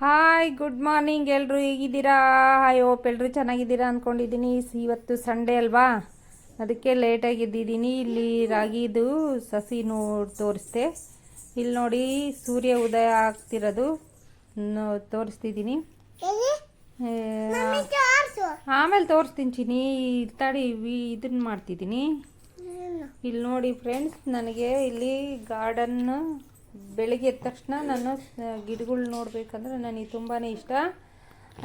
Hi good morning ಎಲ್ಲರೂ ಹೇಗಿದ್ದೀರಾ? Hi ಓಪ್ ಎಲ್ಲರೂ ಚೆನ್ನಾಗಿದ್ದೀರಾ ಅಂದ್ಕೊಂಡಿದ್ದೀನಿ ಇವತ್ತು ಸಂಡೇ ಅಲ್ವಾ? ಅದಕ್ಕೆ ಲೇಟಾಗಿ ಎದ್ದಿದ್ದೀನಿ. ಇಲ್ಲಿ ರಾಗಿದು ಸಸಿ ನೋಡಿ ತೋರಿಸ್ದೆ. ಇಲ್ಲಿ ನೋಡಿ ಸೂರ್ಯ ಉದಯ ಆಗ್ತಿರೋದು. ತೋರಿಸ್ತಿದ್ದೀನಿ. ಆಮೇಲೆ ತೋರಿಸ್ತೀನಿ ಚಿನಿ ಇಲ್ಲಿ ತಡಿ ಇದನ್ನ ಮಾಡ್ತಿದ್ದೀನಿ. ಇಲ್ಲಿ ನೋಡಿ ಫ್ರೆಂಡ್ಸ್ ನನಗೆ ಇಲ್ಲಿ ಗಾರ್ಡನ್ ಬೆಳಿಗ್ಗೆ ಎದ್ದ ತಕ್ಷಣ ನಾನು ಗಿಡಗಳು ನೋಡಬೇಕಂದ್ರೆ ನನಗೆ ತುಂಬಾ ಇಷ್ಟ.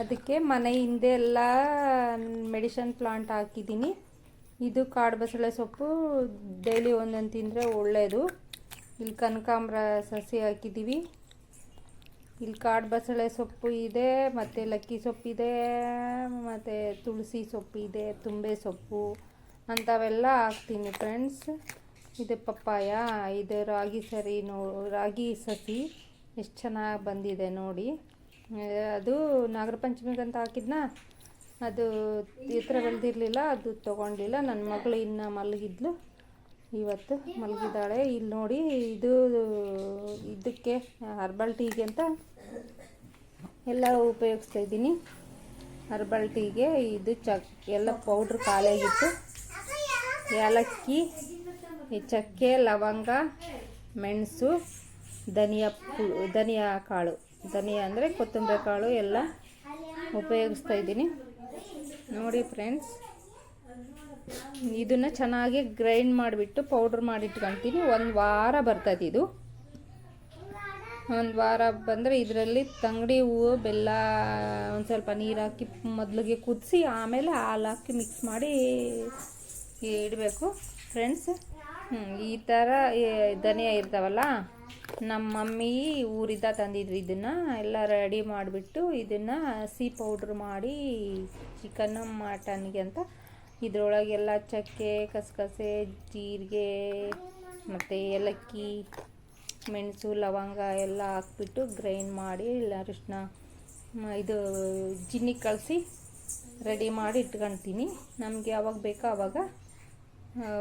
ಅದಕ್ಕೆ ಮನೆ ಹಿಂದೆ ಎಲ್ಲ ಮೆಡಿಷನ್ ಪ್ಲಾಂಟ್ ಹಾಕಿದ್ದೀನಿ. ಇದು ಕಾಡು ಬಸಳೆ ಸೊಪ್ಪು, ಡೈಲಿ ಒಂದೊಂದು ತಿಂದರೆ ಒಳ್ಳೆಯದು ಇಲ್ಲಿ ಕನಕಾಂಬ್ರ ಸಸಿ ಹಾಕಿದ್ದೀವಿ. ಇಲ್ಲಿ ಕಾಡು ಬಸಳೆ ಸೊಪ್ಪು ಇದೆ, ಮತ್ತು ಲಕ್ಕಿ ಸೊಪ್ಪಿದೆ ಮತ್ತು ತುಳಸಿ ಸೊಪ್ಪು ಇದೆ, ತುಂಬೆ ಸೊಪ್ಪು, ಅಂಥವೆಲ್ಲ ಹಾಕ್ತೀನಿ ಫ್ರೆಂಡ್ಸ್ ಇದು ಪಪ್ಪಾಯ, ಇದು ರಾಗಿ ಸರಿ ನೋ, ರಾಗಿ ಸಸಿ. ಎಷ್ಟು ಚೆನ್ನಾಗಿ ಬಂದಿದೆ ನೋಡಿ. ಅದು ನಾಗರ ಪಂಚಮಿಗಂತ ಹಾಕಿದ್ನ? ಅದು ಥರ ಬೆಳೆದಿರಲಿಲ್ಲ, ಅದು ತೊಗೊಂಡಿಲ್ಲ. ನನ್ನ ಮಗಳು ಇನ್ನು ಮಲಗಿದ್ಲು. ಇವತ್ತು ಮಲಗಿದ್ದಾಳೆ. ಇಲ್ಲಿ ನೋಡಿ, ಇದು, ಇದಕ್ಕೆ ಹರ್ಬಲ್ ಟೀಗೆ ಅಂತ ಎಲ್ಲ ಉಪಯೋಗಿಸ್ತಾ ಇದ್ದೀನಿ. ಹರ್ಬಲ್ ಟೀಗೆ ಇದು ಚಕ್ ಎಲ್ಲ ಪೌಡ್ರ್ ಖಾಲಿಯಾಗಿತ್ತು. ಏಲಕ್ಕಿ ಈ ಚಕ್ಕೆ, ಲವಂಗ, ಮೆಣಸು, ಧನಿಯಾ ಧನಿಯಾ ಕಾಳು. ಧನಿಯಾ ಅಂದರೆ ಕೊತ್ತಂಬರಿ ಕಾಳು ಎಲ್ಲ ಉಪಯೋಗಿಸ್ತಾ ಇದ್ದೀನಿ. ನೋಡಿ ಫ್ರೆಂಡ್ಸ್, ಇದನ್ನು ಚೆನ್ನಾಗಿ ಗ್ರೈಂಡ್ ಮಾಡಿಬಿಟ್ಟು ಪೌಡ್ರ್ ಮಾಡಿಟ್ಕೊಳ್ತೀನಿ ಒಂದು ವಾರ ಬರ್ತದೆ ಇದು. ಒಂದು ವಾರ ಬಂದರೆ ಇದರಲ್ಲಿ ತಂಗಡಿ ಹೂವು, ಬೆಲ್ಲ, ಒಂದು ಸ್ವಲ್ಪ ನೀರು ಹಾಕಿ ಮೊದಲಿಗೆ ಕುದಿಸಿ ಆಮೇಲೆ ಹಾಲು ಹಾಕಿ ಮಿಕ್ಸ್ ಮಾಡಿ ಇಡಬೇಕು. ಫ್ರೆಂಡ್ಸ್ ಈ ಥರ ಧನಿಯ ಇರ್ತಾವಲ್ಲ ನಮ್ಮ ಮಮ್ಮಿ ಊರಿಂದ ತಂದಿದ್ರು ಇದನ್ನು, ಎಲ್ಲ ರೆಡಿ ಮಾಡಿಬಿಟ್ಟು ಇದನ್ನು ಹಸಿ ಪೌಡ್ರ್ ಮಾಡಿ ಚಿಕನ್ನು ಮಟನ್ಗೆ ಅಂತ. ಇದರೊಳಗೆಲ್ಲ ಚಕ್ಕೆ, ಕಸಕಸೆ, ಜೀರಿಗೆ, ಮತ್ತು ಏಲಕ್ಕಿ, ಮೆಣಸು, ಲವಂಗ ಎಲ್ಲ ಹಾಕ್ಬಿಟ್ಟು ಗ್ರೈಂಡ್ ಮಾಡಿ ಇಲ್ಲ ಅರಿಶಿನ ಇದು ಜಿನ್ನಿ ಕಳಿಸಿ ರೆಡಿ ಮಾಡಿ ಇಟ್ಕೊಳ್ತೀನಿ ನಮಗೆ ಯಾವಾಗ ಬೇಕೋ ಆವಾಗ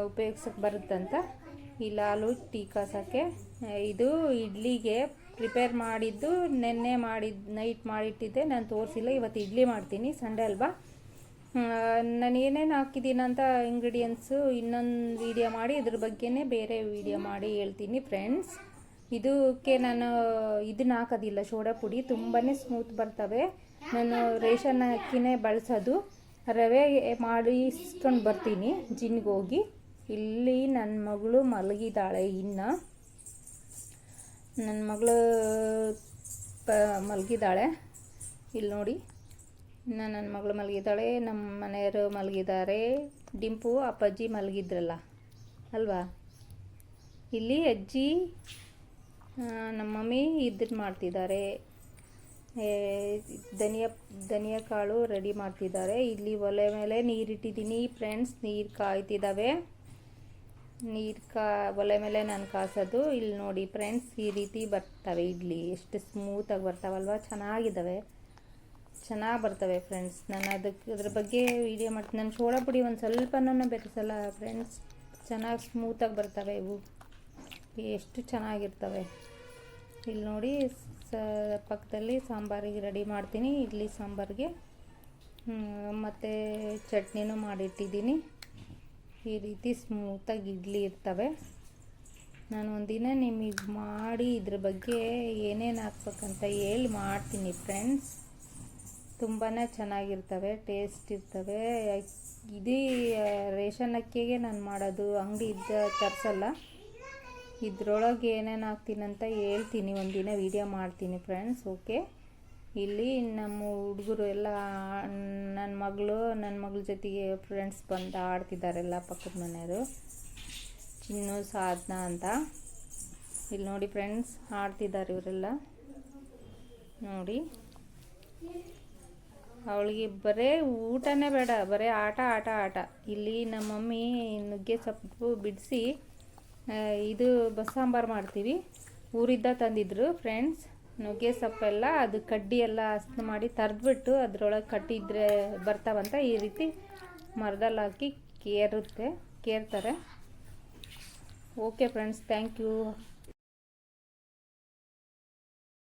ಉಪಯೋಗ್ಸಕ್ಕೆ ಬರುತ್ತಂತ? ಇಲ್ಲ ಹಾಲು ಟೀ ಕಾಸೋಕ್ಕೆ. ಇದು ಇಡ್ಲಿಗೆ ಪ್ರಿಪೇರ್ ಮಾಡಿದ್ದು, ನೆನ್ನೆ ಮಾಡಿದ್ದು ನೈಟ್ ಮಾಡಿಟ್ಟಿದ್ದೆ. ನಾನು ತೋರಿಸಿಲ್ಲ, ಇವತ್ತು ಇಡ್ಲಿ ಮಾಡ್ತೀನಿ ಸಂಡೇ ಅಲ್ವಾ? ನಾನು ಏನೇನು ಹಾಕಿದ್ದೀನಿ ಅಂತ ಇಂಗ್ರೀಡಿಯೆಂಟ್ಸು ಇನ್ನೊಂದು ವಿಡಿಯೋ ಮಾಡಿ, ಇದ್ರ ಬಗ್ಗೆನೇ ಬೇರೆ ವಿಡಿಯೋ ಮಾಡಿ ಹೇಳ್ತೀನಿ ಫ್ರೆಂಡ್ಸ್ ಇದಕ್ಕೆ ನಾನು ಇದನ್ನ ಹಾಕೋದಿಲ್ಲ, ಸೋಡಾ ಪುಡಿ. ತುಂಬಾ ಸ್ಮೂತ್ ಬರ್ತವೆ. ನಾನು ರೇಷನ್ ಅಕ್ಕಿನೇ ಬಳಸೋದು. ರವೆ ಮಾಡಿಸ್ಕೊಂಡು ಬರ್ತೀನಿ ಜಿನ್ಗೆ ಹೋಗಿ. ಇಲ್ಲಿ ನನ್ನ ಮಗಳು ಮಲಗಿದ್ದಾಳೆ ಇನ್ನು. ನನ್ನ ಮಗಳು ಪ ಮಲಗಿದ್ದಾಳೆ ಇಲ್ಲಿ ನೋಡಿ. ಇನ್ನು ನನ್ನ ಮಗಳು ಮಲಗಿದ್ದಾಳೆ ನಮ್ಮ ಮನೆಯವರು ಮಲಗಿದ್ದಾರೆ ಡಿಂಪು, ಅಪ್ಪಾಜಿ ಮಲಗಿದ್ರಲ್ಲ, ಅಲ್ವಾ? ಇಲ್ಲಿ ಅಜ್ಜಿ ನಮ್ಮ ಮಮ್ಮಿ ಇದ್ರ ಮಾಡ್ತಿದ್ದಾರೆ ಧನಿಯಾ ಧನಿಯಾ ಕಾಳು ರೆಡಿ ಮಾಡ್ತಿದ್ದಾರೆ. ಇಲ್ಲಿ ಒಲೆ ಮೇಲೆ ನೀರಿಟ್ಟಿದ್ದೀನಿ ಫ್ರೆಂಡ್ಸ್ ನೀರು ಕಾಯ್ತಿದ್ದಾವೆ ನೀರು ಕಾ, ಒಲೆ ಮೇಲೆ ನಾನು ಕಾಸೋದು. ಇಲ್ಲಿ ನೋಡಿ ಫ್ರೆಂಡ್ಸ್ ಈ ರೀತಿ ಬರ್ತವೆ ಇಡ್ಲಿ ಎಷ್ಟು ಸ್ಮೂತಾಗಿ ಬರ್ತಾವಲ್ವ? ಚೆನ್ನಾಗಿದ್ದಾವೆ ಚೆನ್ನಾಗಿ ಬರ್ತವೆ ಫ್ರೆಂಡ್ಸ್ ನಾನು ಅದಕ್ಕೆ ಅದ್ರ ಬಗ್ಗೆ ವಿಡಿಯೋ ಮಾಡ್ತೀನಿ. ನಾನು ಸೋಡಾ ಪುಡಿ ಒಂದು ಸ್ವಲ್ಪನೂ ಬೆರೆಸಲ್ಲ ಫ್ರೆಂಡ್ಸ್ ಚೆನ್ನಾಗಿ ಸ್ಮೂತಾಗಿ ಬರ್ತವೆ ಇವು. ಎಷ್ಟು ಚೆನ್ನಾಗಿರ್ತವೆ. ಇಲ್ಲಿ ನೋಡಿ ಸ ಪಕ್ಕದಲ್ಲಿ ಸಾಂಬಾರಿಗೆ ರೆಡಿ ಮಾಡ್ತೀನಿ, ಇಡ್ಲಿ ಸಾಂಬಾರಿಗೆ. ಮತ್ತು ಚಟ್ನಿನೂ ಮಾಡಿಟ್ಟಿದ್ದೀನಿ. ಈ ರೀತಿ ಸ್ಮೂತಾಗಿ ಇಡ್ಲಿ ಇರ್ತವೆ. ನಾನು ಒಂದಿನ ನಿಮಗೆ ಮಾಡಿ ಇದ್ರ ಬಗ್ಗೆ ಏನೇನು ಹಾಕ್ಬೇಕಂತ ಹೇಳಿ ಮಾಡ್ತೀನಿ ಫ್ರೆಂಡ್ಸ್ ತುಂಬಾ ಚೆನ್ನಾಗಿರ್ತವೆ ಟೇಸ್ಟ್ ಇರ್ತವೆ. ಇಡೀ ರೇಷನ್ ಅಕ್ಕಿಗೆ ನಾನು ಮಾಡೋದು ಅಂಗಡಿ ಇದ್ದ ತರಿಸಲ್ಲ. ಇದ್ರೊಳಗೆ ಏನೇನು ಹಾಕ್ತೀನಿ ಅಂತ ಹೇಳ್ತೀನಿ ಒಂದಿನ ವೀಡಿಯೋ ಮಾಡ್ತೀನಿ ಫ್ರೆಂಡ್ಸ್ ಓಕೆ ಇಲ್ಲಿ ನಮ್ಮ ಹುಡುಗರು ಎಲ್ಲ ನನ್ನ ಮಗಳು ನನ್ನ ಮಗಳ ಜೊತೆಗೆ ಫ್ರೆಂಡ್ಸ್ ಬಂದು ಆಡ್ತಿದ್ದಾರೆಲ್ಲ ಪಕ್ಕದ ಮನೆಯವರು. ಚಿನ್ನು, ಸಾಧನ ಅಂತ. ಇಲ್ಲಿ ನೋಡಿ ಫ್ರೆಂಡ್ಸ್ ಆಡ್ತಿದ್ದಾರೆ ಇವರೆಲ್ಲ. ನೋಡಿ. ಅವಳಿಗೆ ಬರೇ ಊಟನೇ ಬೇಡ, ಬರೇ ಆಟ ಆಟ ಆಟ. ಇಲ್ಲಿ ನಮ್ಮ ಮಮ್ಮಿ ನುಗ್ಗೆ ಸೊಪ್ಪು ಬಿಡಿಸಿ ಇದು ಬಸ್ಸಾಂಬಾರು ಮಾಡ್ತೀವಿ. ಊರಿಂದ ತಂದಿದ್ರು ಫ್ರೆಂಡ್ಸ್ ನುಗ್ಗೆ ಸೊಪ್ಪೆಲ್ಲ ಅದು ಕಡ್ಡಿ ಎಲ್ಲ ಅಸ್ತು ಮಾಡಿ ತರ್ದ್ಬಿಟ್ಟು ಅದ್ರೊಳಗೆ ಕಟ್ಟಿದ್ರೆ ಬರ್ತಾವಂತ ಈ ರೀತಿ ಮರದಲ್ಲಿ ಹಾಕಿ ಕೇರುತ್ತೆ, ಕೇರ್ತಾರೆ. Okay friends thank you